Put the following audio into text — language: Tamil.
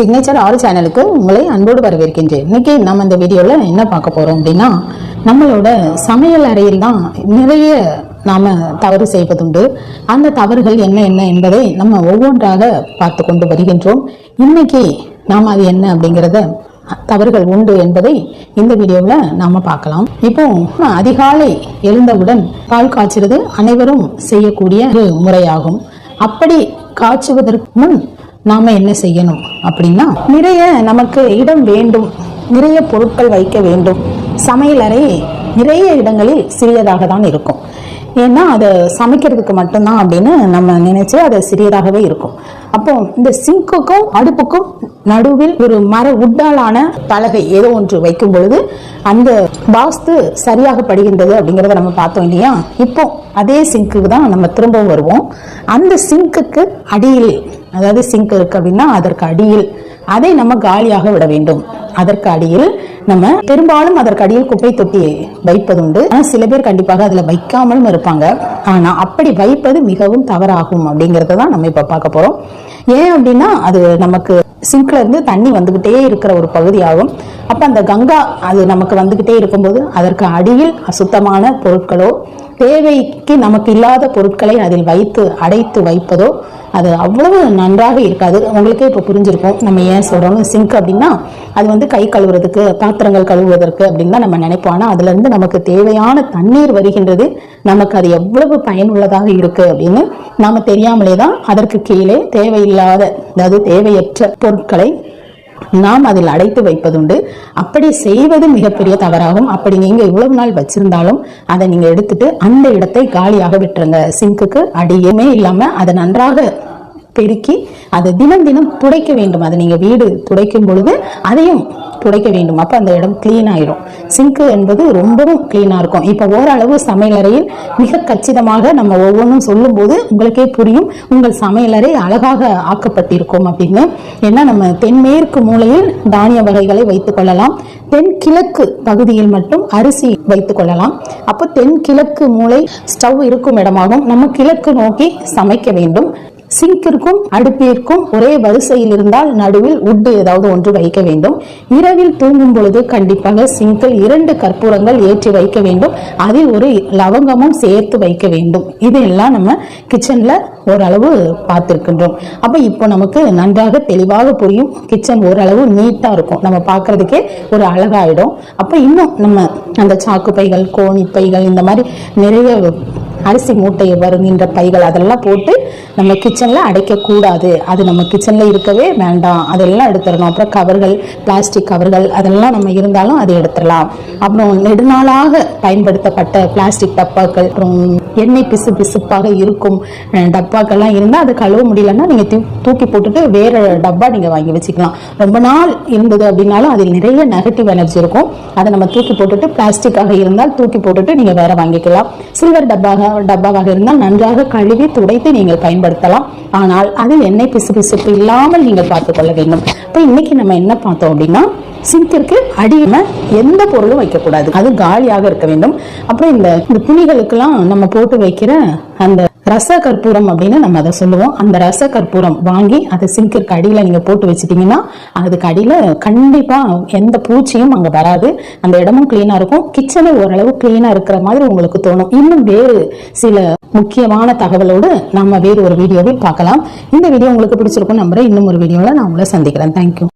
சிக்னேச்சர் ஆறு சேனலுக்கு உங்களை அன்போடு வரவேற்கின்றேன். இன்னைக்கு நம்ம இந்த வீடியோவில் என்ன பார்க்க போறோம் அப்படின்னா நம்மளோட சமையல் அறையில் தான் நிறைய நாம தவறு செய்வதுண்டு. அந்த தவறுகள் என்ன என்ன என்பதை நம்ம ஒவ்வொன்றாக பார்த்து கொண்டு வருகின்றோம். இன்னைக்கு நாம் அது என்ன அப்படிங்கிறத தவறுகள் உண்டு என்பதை இந்த வீடியோவில் நாம பார்க்கலாம். இப்போ அதிகாலை எழுந்தவுடன் பால் காய்ச்சிறது அனைவரும் செய்யக்கூடிய ஒரு முறையாகும். அப்படி காய்ச்சுவதற்கு முன் நாம என்ன செய்யணும் அப்படின்னா நிறைய நமக்கு இடம் வேண்டும். நிறைய பொருட்கள் வைக்க வேண்டும். சமையலறை நிறைய இடங்களில் சிறியதாக தான் இருக்கும். ஏன்னா அதை சமைக்கிறதுக்கு மட்டும்தான் அப்படின்னு நம்ம நினைச்சு அது சிறியதாகவே இருக்கும். அப்போ இந்த சிங்குக்கும் அடுப்புக்கும் நடுவில் ஒரு மர உட்டாலான பலகை ஏதோ ஒன்று வைக்கும் பொழுது அந்த வாஸ்து சரியாக படுகின்றது அப்படிங்கிறத நம்ம பார்த்தோம் இல்லையா? இப்போ அதே சிங்க்குக்கு தான் நம்ம திரும்பவும் வருவோம். அந்த சிங்குக்கு அடியில் அதாவது சிங்க் இருக்கு அப்படின்னா அதற்கு அடியில் அதை நம்ம காலியாக விட வேண்டும். அதற்கு அடியில் நம்ம பெரும்பாலும் அதற்கு அடியில் குப்பை தொட்டி வைப்பதுண்டு. ஆனால் சில பேர் கண்டிப்பாக அதில் வைக்காமலும் இருப்பாங்க. ஆனால் அப்படி வைப்பது மிகவும் தவறாகும் அப்படிங்கிறத தான் நம்ம இப்போ பார்க்க போகிறோம் ஏன் அப்படின்னா அது நமக்கு சிங்க்ல இருந்து தண்ணி வந்துகிட்டே இருக்கிற ஒரு பகுதியாகும். அப்போ அந்த கங்கா அது நமக்கு வந்துகிட்டே இருக்கும்போது அதற்கு அடியில் அசுத்தமான பொருட்களோ தேவைக்கு நமக்கு இல்லாத பொருட்களை அதில் வைத்து அடைத்து வைப்பதோ அது அவ்வளவு நன்றாக இருக்காது. உங்களுக்கே இப்போ புரிஞ்சிருக்கும். நம்ம ஏன் சொல்கிறோம் சிங்க் அப்படின்னா அது வந்து கை கழுவுறதுக்கு பாத்திரங்கள் கழுவுவதற்கு அப்படின்னு தான் நம்ம நினைப்போம். ஆனால் அதுலேருந்து நமக்கு தேவையான தண்ணீர் வருகின்றது நமக்கு அது எவ்வளவு பயனுள்ளதாக இருக்குது அப்படின்னு நாம் தெரியாமலே தான் அதற்கு கீழே தேவையில்லாத அதாவது தேவையற்ற பொருட்களை நாம் அதில் அடைத்து வைப்பதுண்டு. அப்படி செய்வது மிகப்பெரிய தவறாகும். அப்படி நீங்கள் இவ்வளவு நாள் வச்சிருந்தாலும் அதை நீங்க எடுத்துட்டு அந்த இடத்தை காலியாக விட்டுருங்க. சிங்க்குக்கு அடியுமே இல்லாம அதை நன்றாக பெருக்கி அதை தினம் தினம் துடைக்க வேண்டும். அதை நீங்கள் வீடு துடைக்கும் பொழுது அதையும் துடைக்க வேண்டும். அப்போ அந்த இடம் க்ளீன் ஆயிரும். சிங்க் என்பது ரொம்பவும் க்ளீனாக இருக்கும். இப்போ ஓரளவு சமையலறையில் மிக கச்சிதமாக நம்ம ஒவ்வொன்றும் சொல்லும் போது உங்களுக்கே புரியும். உங்கள் சமையலறை அழகாக ஆக்கப்பட்டிருக்கும் அப்படின்னு. ஏன்னா நம்ம தென்மேற்கு மூலையில் தானிய வகைகளை வைத்துக் கொள்ளலாம். தென்கிழக்கு பகுதியில் மட்டும் அரிசி வைத்துக் கொள்ளலாம். அப்போ தென்கிழக்கு மூளை ஸ்டவ் இருக்கும் இடமாகும் நம்ம கிழக்கு நோக்கி சமைக்க வேண்டும். சிங்கிற்கும் அடுப்பிற்கும் ஒரே வரிசையில் இருந்தால் நடுவில் உட்டு ஏதாவது ஒன்று வைக்க வேண்டும். இரவில் தூங்கும் பொழுது கண்டிப்பாக சிங்கில் இரண்டு கற்பூரங்கள் ஏற்றி வைக்க வேண்டும். அதில் ஒரு லவங்கமும் சேர்த்து வைக்க வேண்டும். இதையெல்லாம் நம்ம கிச்சன்ல ஓரளவு பார்த்திருக்கின்றோம். அப்ப இப்போ நமக்கு நன்றாக தெளிவாக புரியும் கிச்சன் ஓரளவு நீட்டா இருக்கும். நம்ம பார்க்கறதுக்கே ஒரு அழகாயிடும். அப்ப இன்னும் நம்ம அந்த சாக்கு பைகள் கோணி பைகள் இந்த மாதிரி நிறைய அரிசி மூட்டை வருகின்ற பைகள் அதெல்லாம் போட்டு நம்ம கிச்சனில் அடைக்கக்கூடாது. அது நம்ம கிச்சனில் இருக்கவே வேண்டாம். அதெல்லாம் எடுத்துடணும். அப்புறம் கவர்கள் பிளாஸ்டிக் கவர்கள் அதெல்லாம் நம்ம இருந்தாலும் அதை எடுத்துடலாம். அப்புறம் நெடுநாளாக பயன்படுத்தப்பட்ட பிளாஸ்டிக் டப்பாக்கள் அப்புறம் எண்ணெய் பிசு பிசுப்பாக இருக்கும் டப்பாக்கெல்லாம் டப்பாக்கள்லாம் இருந்தால் அதை கழுவ முடியலன்னா நீங்கள் தூ தூக்கி போட்டுட்டு வேற டப்பா நீங்கள் வாங்கி வச்சுக்கலாம். ரொம்ப நாள் இருந்தது அப்படின்னாலும் அதில் நிறைய நெகட்டிவ் எனர்ஜி இருக்கும். அதை நம்ம தூக்கி போட்டுட்டு பிளாஸ்டிக்காக இருந்தால் தூக்கி போட்டுட்டு நீங்கள் வேற வாங்கிக்கலாம். சில்வர் டப்பாக டப்பாவாக இருந்தால் நன்றாக கழுவி துடைத்து நீங்கள் பயன்படுத்தலாம். ஆனால் அதில் எண்ணெய் பிசு பிசுப்பு இல்லாமல் நீங்கள் பார்த்துக்கொள்ள வேண்டும். இப்போ இன்னைக்கு நம்ம என்ன பார்த்தோம் அப்படின்னா சிங்கிற்கு அடியில் எந்த பொருளும் வைக்கக்கூடாது. அது காலியாக இருக்க வேண்டும். அப்புறம் இந்த இந்த துணிகளுக்கெல்லாம் நம்ம போட்டு போட்டு வைக்கிற அந்த ரச கற்பூரம் அப்படின்னு நம்ம அதை சொல்லுவோம். அந்த ரச கற்பூரம் வாங்கி அதை சிங்கிற்கு அடியில நீங்க போட்டு வச்சிட்டீங்கன்னா அதுக்கு அடியில கண்டிப்பா எந்த பூச்சியும் அங்க வராது. அந்த இடமும் கிளீனா இருக்கும். கிச்சனே ஓரளவு கிளீனா இருக்கிற மாதிரி உங்களுக்கு தோணும். இன்னும் வேறு சில முக்கியமான தகவலோடு நம்ம வேறு ஒரு வீடியோவில் பார்க்கலாம். இந்த வீடியோ உங்களுக்கு பிடிச்சிருக்கும் நம்புறேன். இன்னும் ஒரு வீடியோவில் நான் உங்களை சந்திக்கிறேன். தேங்க்யூ